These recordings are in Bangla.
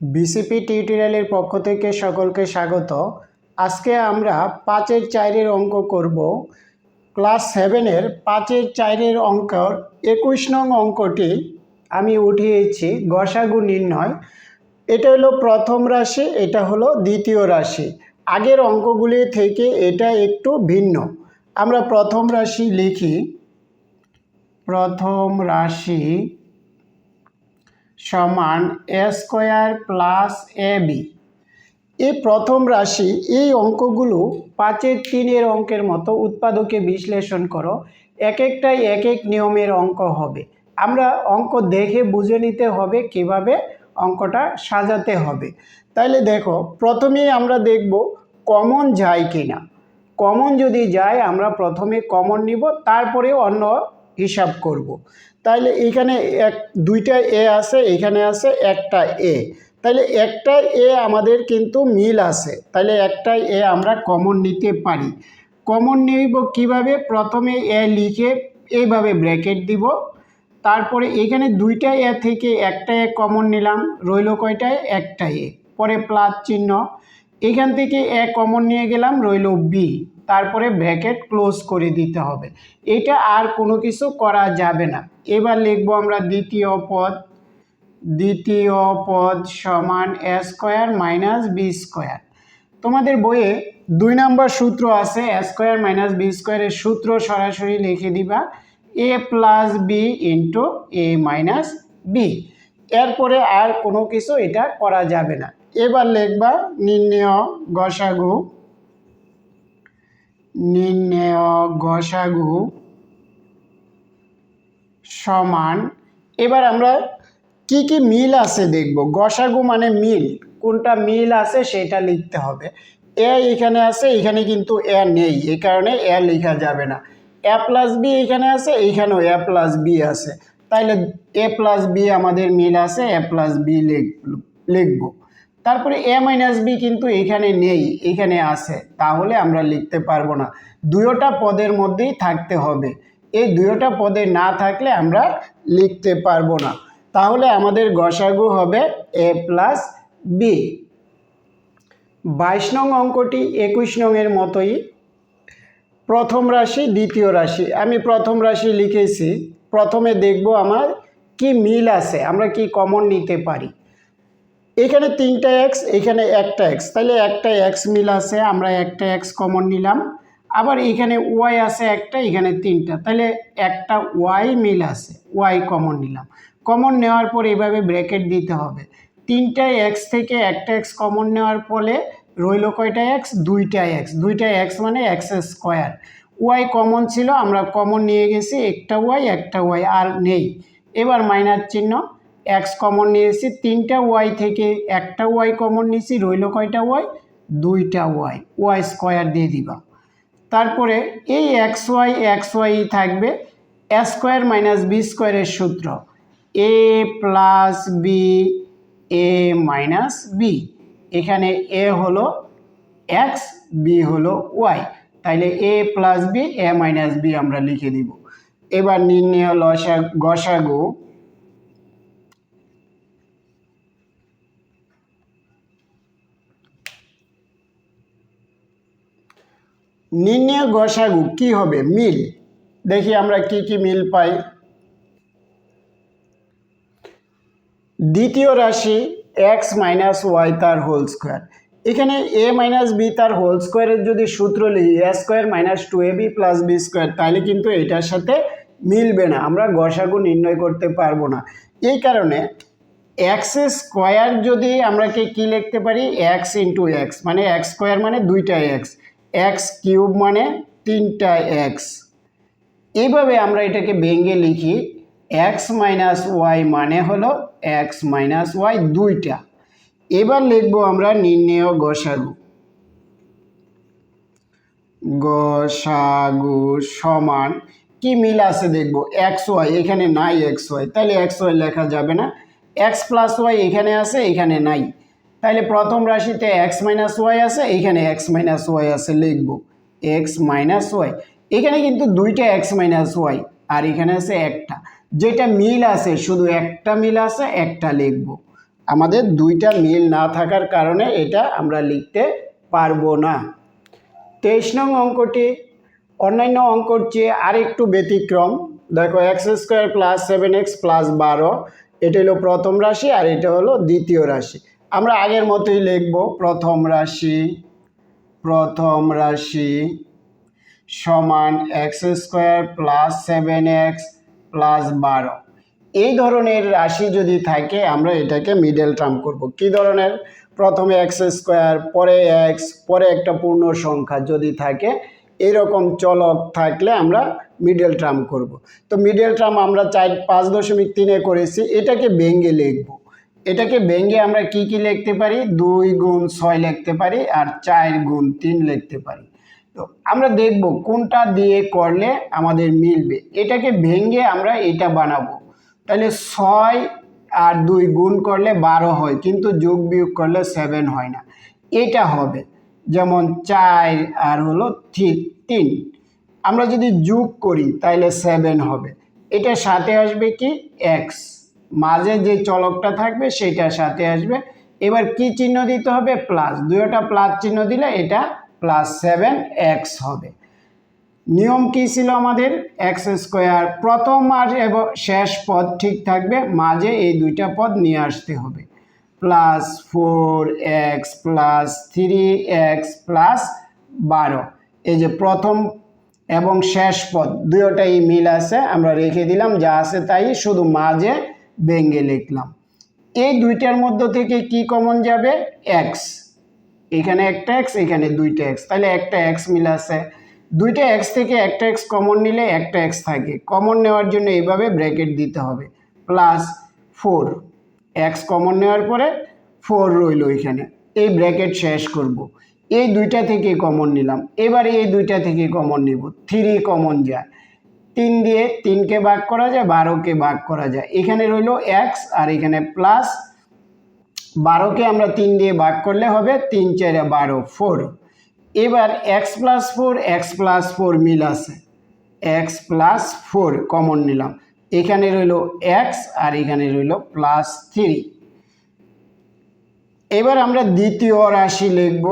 বিসিপি টিউটোরিয়ালের পক্ষ থেকে সকলকে স্বাগত। আজকে আমরা পাঁচের চারের অঙ্ক করব। ক্লাস সেভেনের পাঁচের চারের অঙ্কর একুশ নং অঙ্কটি আমি উঠিয়েছি, গসাগু নির্ণয়। এটা হলো প্রথম রাশি, এটা হলো দ্বিতীয় রাশি। আগের অঙ্কগুলি থেকে এটা একটু ভিন্ন। আমরা প্রথম রাশি লিখি। প্রথম রাশি সমান A square plus A B এই প্রথম রাশি, এই অঙ্কগুলো পাঁচের তিনের অঙ্কের মতো উৎপাদকে বিশ্লেষণ করো। এক একটাই এক এক নিয়মের অঙ্ক হবে। আমরা অঙ্ক দেখে বুঝে নিতে হবে কীভাবে অঙ্কটা সাজাতে হবে। তাইলে দেখো, প্রথমেই আমরা দেখব কমন যায় কিনা। কমন যদি যায়, আমরা প্রথমে কমন নিব, তারপরে অন্য হিসাব করব। তাইলে এখানে এক, দুইটা এ আছে এখানে আছে একটা এ। তাহলে একটা এ আমাদের কিন্তু মিল আছে। তাহলে একটা এ আমরা কমন নিতে পারি। কমন নিব কীভাবে? প্রথমে এ লিখে এইভাবে ব্র্যাকেট দিব। তারপরে এখানে দুইটা এ থেকে একটা এ কমন নিলাম। রইল কয়টায় একটা এ। পরে প্লাস চিহ্ন। এখান থেকে এ কমন নিয়ে গেলাম, রইল বি। তারপরে ব্র্যাকেট ক্লোজ করে দিতে হবে। এটা আর কোনো কিছু করা যাবে না। এবার লিখব আমরা দ্বিতীয় পদ দ্বিতীয় পদ সমান A square minus B square. তোমাদের বইয়ে দুই নম্বর সূত্র আছে এ স্কোয়ার মাইনাস বি স্কোয়ারের সূত্র সরাসরি লিখে দিবা, A plus B into A minus B. এরপরে আর কোনো কিছু এটা করা যাবে না। এবার লিখবা নির্ণয়, গসাগু নির্ণয় গসাগু সমান। এবার আমরা কি কি মিল আছে দেখব? গসাগু মানে মিল। কোনটা মিল আছে সেটা লিখতে হবে। এ এখানে আছে, এখানে কিন্তু এ নেই। এই কারণে এ লেখা যাবে না। এ প্লাস বি এখানে আছে এইখানেও এ প্লাস বি আছে। তাইলে এ প্লাস বি আমাদের মিল আছে, এ প্লাস বি লিখব। তারপরে এ মাইনাস বি কিন্তু এখানে নেই, এখানে আছে। তাহলে আমরা লিখতে পারব না। দুয়োটা পদের মধ্যেই থাকতে হবে। এই দুয়োটা পদে না থাকলে আমরা লিখতে পারব না। তাহলে আমাদের গসাগু হবে এ প্লাস বি। বাইশ নং অঙ্কটি একুশ নংয়ের মতোই। প্রথম রাশি, দ্বিতীয় রাশি। আমি প্রথম রাশি লিখেছি। প্রথমে দেখব আমার কি মিল আছে। আমরা কি কমন নিতে পারি। এখানে তিনটা এক্স এখানে একটা এক্স তাহলে একটা এক্স মিল আছে, আমরা একটা এক্স কমন নিলাম। আবার এখানে ওয়াই আছে একটা, এখানে তিনটা। তাহলে একটা ওয়াই মিল আছে ওয়াই কমন নিলাম। কমন নেওয়ার পর এভাবে ব্র্যাকেট দিতে হবে। তিনটা এক্স থেকে একটা এক্স কমন নেওয়ার ফলে রইল কয়টা এক্স দুইটা এক্স দুইটা এক্স মানে এক্স স্কোয়ার ওয়াই কমন ছিল, আমরা কমন নিয়ে গেছি, একটা ওয়াই একটা ওয়াই আর নেই। এবার মাইনার চিহ্ন। এক্স কমন নিয়েছি তিনটা ওয়াই থেকে একটা ওয়াই কমন নিয়েছি রইল কয়টা ওয়াই দুইটা ওয়াই ওয়াই স্কোয়ার দিয়ে দিবা। তারপরে এই এক্স ওয়াই এক্স ওয়াই থাকবে এ স্কোয়ার মাইনাস বি স্কোয়ারের সূত্র। A plus B A minus B এখানে এ হলো এক্স বি হলো ওয়াই তাইলে A plus B A minus B আমরা লিখে দিব। এবার নির্ণয় লসা গসাগু নির্ণয় গসাগু কি হবে? মিল। দেখি আমরা কি কি মিল পাই। দ্বিতীয় রাশি এক্স মাইনাস ওয়াই তার হোল স্কোয়ার এখানে এ মাইনাস বি তার হোল স্কোয়ারের যদি সূত্র লিখি A square minus two A B plus B square তাহলে কিন্তু এটার সাথে মিলবে না। আমরা গসাগু নির্ণয় করতে পারব না। এই কারণে এক্স স্কোয়ার যদি আমরা কী লিখতে পারি? এক্স ইন্টু এক্স মানে এক্স স্কোয়ার মানে দুইটা এক্স এক্স কিউব মানে তিনটা এক্স। এইভাবে আমরা এটাকে ভেঙে লিখি, এক্স মাইনাস ওয়াই মানে হলো এক্স মাইনাস ওয়াই দুইটা। এবার লিখব আমরা নির্ণেয় গসাগু। গসাগু সমান, কি মিল আছে দেখব? এক্স ওয়াই, এখানে নাই এক্স ওয়াই, তাহলে এক্স ওয়াই লেখা যাবে না। এক্স প্লাস ওয়াই এখানে আছে, এখানে নাই। তাহলে প্রথম রাশিতে এক্স মাইনাস ওয়াই আছে এখানে এক্স মাইনাস ওয়াই আছে, লিখব। এক্স মাইনাস ওয়াই এখানে কিন্তু দুইটা এক্স মাইনাস ওয়াই আর এখানে আছে একটা। যেটা মিল আছে, শুধু একটা মিল আছে, একটা লিখব। আমাদের দুইটা মিল না থাকার কারণে এটা আমরা লিখতে পারব না। তেইশ নং অঙ্কটি, অন্যান্য অঙ্কর চেয়ে আরেকটু ব্যতিক্রম। দেখো X square plus seven X plus বারো, এটা হলো প্রথম রাশি, আর এটা হলো দ্বিতীয় রাশি। আমরা আগের মতোই লিখব, প্রথম রাশি প্রথম রাশি সমান X square plus seven X plus বারো। এই ধরনের রাশি যদি থাকে, আমরা এটাকে মিডল টার্ম করব। কি ধরনের? প্রথমে এক্স স্কোয়ার পরে এক্স পরে একটা পূর্ণ সংখ্যা যদি থাকে, এরকম চলক থাকলে আমরা মিডল টার্ম করব। তো মিডল টার্ম আমরা চার, পাঁচ দশমিক তিনে করেছি, এটাকে ভেঙ্গে লিখব। এটাকে ভেঙ্গে আমরা কি কি লিখতে পারি? দুই গুণ ছয় লিখতে পারি আর চার গুণ তিন লিখতে পারি। তো আমরা দেখব কোনটা দিয়ে করলে আমাদের মিলবে। এটাকে ভেঙ্গে আমরা এটা বানাবো। তাহলে ছয় আর দুই গুণ করলে বারো হয়, কিন্তু যোগ বিয়োগ করলে সেভেন হয় না। এটা হবে যেমন চার আর হলো থি- তিন। আমরা যদি যোগ করি তাহলে সেভেন হবে। এটা সাথে আসবে কি? এক্স মাঝে যে চলকটা থাকবে সেটার সাথে আসবে। এবার কি চিহ্ন দিতে হবে? প্লাস দুয়োটা প্লাস চিহ্ন দিলে এটা প্লাস সেভেন এক্স হবে। নিয়ম কি ছিল আমাদের? এক্স স্কোয়ার প্রথম আর এবং শেষ পদ ঠিক থাকবে। মাঝে এই দুইটা পদ নিয়ে আসতে হবে। Plus four X plus three X plus বারো। এই যে প্রথম এবং শেষ পদ দুয়োটাই মিল আছে। আমরা রেখে দিলাম, যা আছে তাই। শুধু মাঝে ভেঙে লিখলাম। এই দুইটার মধ্য থেকে কি কমন যাবে? এক্স এখানে একটা এক্স এখানে দুইটা এক্স তাহলে একটা এক্স মিল আছে দুইটা এক্স থেকে একটা এক্স কমন নিলে একটা এক্স থাকে। কমন নেওয়ার জন্য এইভাবে ব্র্যাকেট দিতে হবে। প্লাস ফোর এক্স কমন নেওয়ার পরে ফোর রইল এখানে। এই ব্র্যাকেট শেষ করব। এই দুইটা থেকে কমন নিলাম। এবারে এই দুইটা থেকে কমন নিব। থ্রি কমন যায়। তিন দিয়ে তিনকে ভাগ করা যায়, বারোকে ভাগ করা যায়। এখানে রইল এক্স আর এখানে প্লাস বারোকে আমরা তিন দিয়ে ভাগ করলে হবে তিন চারে বারো ফোর এবার X plus four X plus four মিল আছে। এক্স প্লাস ফোর কমন নিলাম। এখানে রইল এক্স আর এখানে রইল প্লাস থ্রি এবার আমরা দ্বিতীয় রাশি লিখব।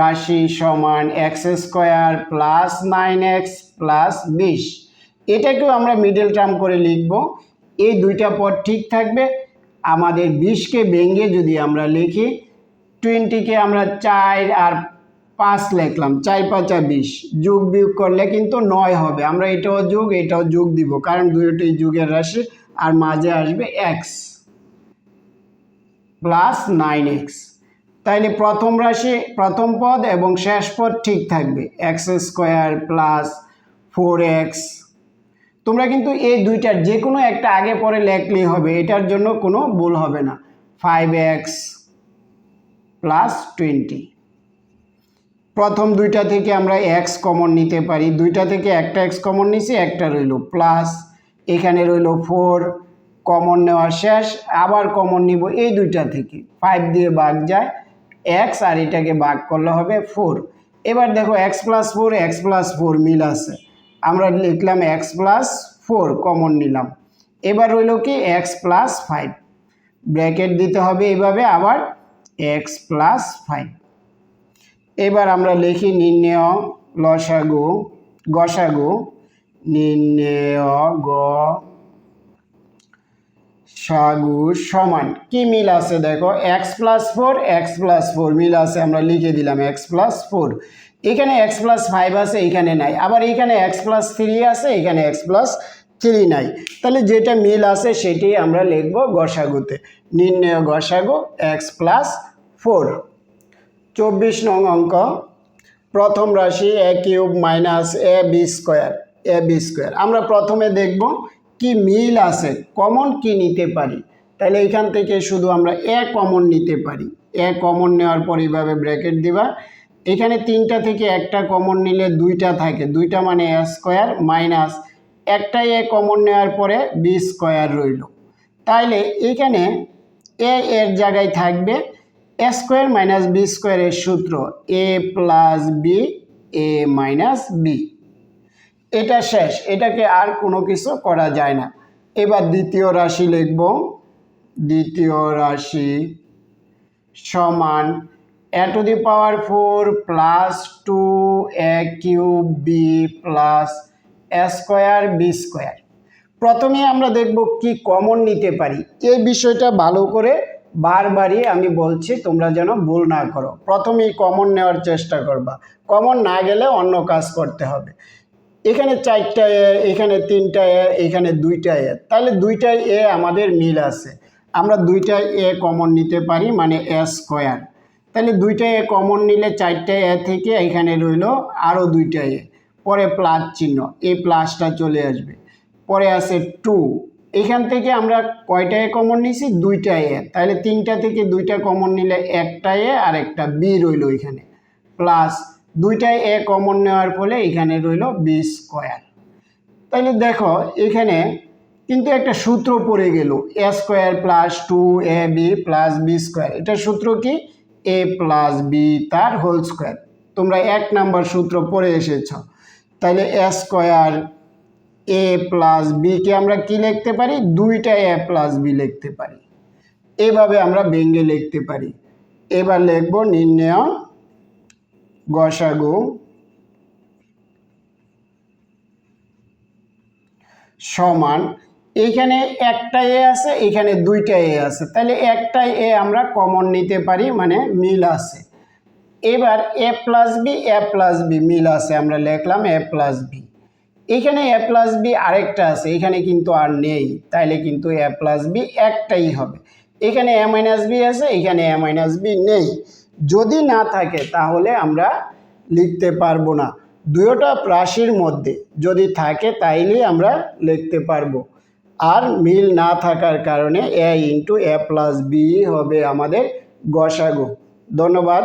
রাশি সমান X square plus nine X plus বিশ। এটাকেও আমরা মিডল টার্ম করে লিখব। এই দুইটা পদ ঠিক থাকবে। আমাদের বিশকে ভেঙে যদি আমরা লিখি টোয়েন্টিকে আমরা চার আর পাঁচ লিখলাম, চার পাঁচা বিশ। যোগ বিয়োগ করলে কিন্তু নয় হবে। আমরা এটাও যোগ এটাও যোগ দিব, কারণ দুইটাই যুগের রাশি, আর মাঝে আসবে এক্স প্লাস নাইন এক্স তাইলে প্রথম রাশি, প্রথম পদ এবং শেষ পদ ঠিক থাকবে। X square plus four X তোমরা কিন্তু এই দুইটার যে কোনো একটা আগে পরে লেখলেই হবে, এটার জন্য কোনো ভুল হবে না। ফাইভ এক্স প্লাস টোয়েন্টি প্রথম দুইটা থেকে আমরা এক্স কমন নিতে পারি। দুইটা থেকে একটা এক্স কমন নিছি, একটা রইল প্লাস এখানে রইল ফোর কমন নেওয়া শেষ। আবার কমন নিব এই দুইটা থেকে। ফাইভ দিয়ে ভাগ যায় এক্স আর এটাকে ভাগ করলে হবে ফোর এবার দেখো X plus four X plus four মিল আছে। আমরা লিখলাম এক্স প্লাস ফোর কমন নিলাম। এবার রইল কি এক্স প্লাস ফাইভ ব্র্যাকেট দিতে হবে এইভাবে আবার এক্স প্লাস ফাইভ এবার আমরা লিখি নির্ণেয় লসাগু, গসাগু। নির্ণেয় গ সাগু সমান। কি মিল আছে দেখো? X plus four X plus four মিল আছে, আমরা লিখে দিলাম এক্স প্লাস ফোর এখানে এক্স প্লাস ফাইভ আছে, এখানে নাই। আবার এখানে এক্স প্লাস থ্রি আছে, এখানে এক্স প্লাস থ্রি নাই। তাহলে যেটা মিল আছে, সেটি আমরা লিখব গসাগুতে। নির্ণয় গসাগু এক্স প্লাস ফোর চব্বিশ নং অঙ্ক। প্রথম রাশি A cube minus A B square A B square আমরা প্রথমে দেখব কি মিল আছে? কমন কি নিতে পারি? তাহলে এখান থেকে শুধু আমরা এ কমন নিতে পারি। এ কমন নেওয়ার পর এইভাবে ব্র্যাকেট দিবা। এখানে তিনটা থেকে একটা কমন নিলে দুইটা থাকে। দুইটা মানে এ স্কোয়ার মাইনাস একটাই এ কমন নেওয়ার পরে বি স্কোয়ার রইল। তাইলে এখানে এ এর জায়গায় থাকবে এ স্কোয়ার মাইনাস বি স্কোয়ারের সূত্র A plus B A minus B এটা শেষ, এটাকে আর কোনো কিছু করা যায় না। এবার দ্বিতীয় রাশি লিখব। দ্বিতীয় রাশি সমান A to the power four plus two A cube B plus A square B square. প্রথমে আমরা দেখব কি কমন নিতে পারি। এই বিষয়টা ভালো করে বারবারই আমি বলছি, তোমরা যেন ভুল না করো। প্রথমেই কমন নেওয়ার চেষ্টা করবা। কমন না গেলে অন্য কাজ করতে হবে। এখানে চারটা এ, এখানে তিনটা এ, এখানে দুইটা এ। তাহলে দুইটাই এ আমাদের মিল আছে। আমরা দুইটাই এ কমন নিতে পারি মানে এ স্কোয়ার তাহলে দুইটা এ কমন নিলে চারটা এ থেকে এখানে রইল আরও দুইটা এ। পরে প্লাস চিহ্ন, এই প্লাসটা চলে আসবে। পরে আছে টু এখান থেকে আমরা কয়টা এ কমন নিছি? দুইটা এ। তাহলে তিনটা থেকে দুইটা কমন নিলে একটা এ আর একটা বি রইল এখানে। প্লাস দুইটাই এ কমন নেওয়ার ফলে এখানে রইল বি স্কোয়ার তাহলে দেখো, এখানে কিন্তু একটা সূত্র পড়ে গেল A square plus two A B plus B square এটা সূত্র কি? এ প্লাস বি তার হোল স্কোয়ার তোমরা এক নাম্বার সূত্র পড়ে এসেছ। তাহলে এ স্কোয়ার এ প্লাস বিকে আমরা কি লিখতে পারি? দুইটা এ প্লাস বি লিখতে পারি। এভাবে আমরা ভেঙ্গে লিখতে পারি। এবার লিখব নির্ণয় গসাগু। সমান এইখানে একটা এ আছে, এখানে দুইটা এ আছে। তাহলে একটাই এ আমরা কমন নিতে পারি মানে মিল আছে। এবার A plus B A plus B মিল আছে, আমরা লিখলাম এ প্লাস বি এখানে এ প্লাস বি আরেকটা আছে, এখানে কিন্তু আর নেই, তাইলে কিন্তু এ প্লাস বি একটাই হবে। এখানে এ মাইনাস বি আছে, এখানে এ মাইনাস বি নেই। যদি না থাকে, তাহলে আমরা লিখতে পারব না। দুয়োটা প্রাশির মধ্যে যদি থাকে, তাইলেই আমরা লিখতে পারব। আর মিল না থাকার কারণে A into A plus B হবে আমাদের গসাগু। ধন্যবাদ।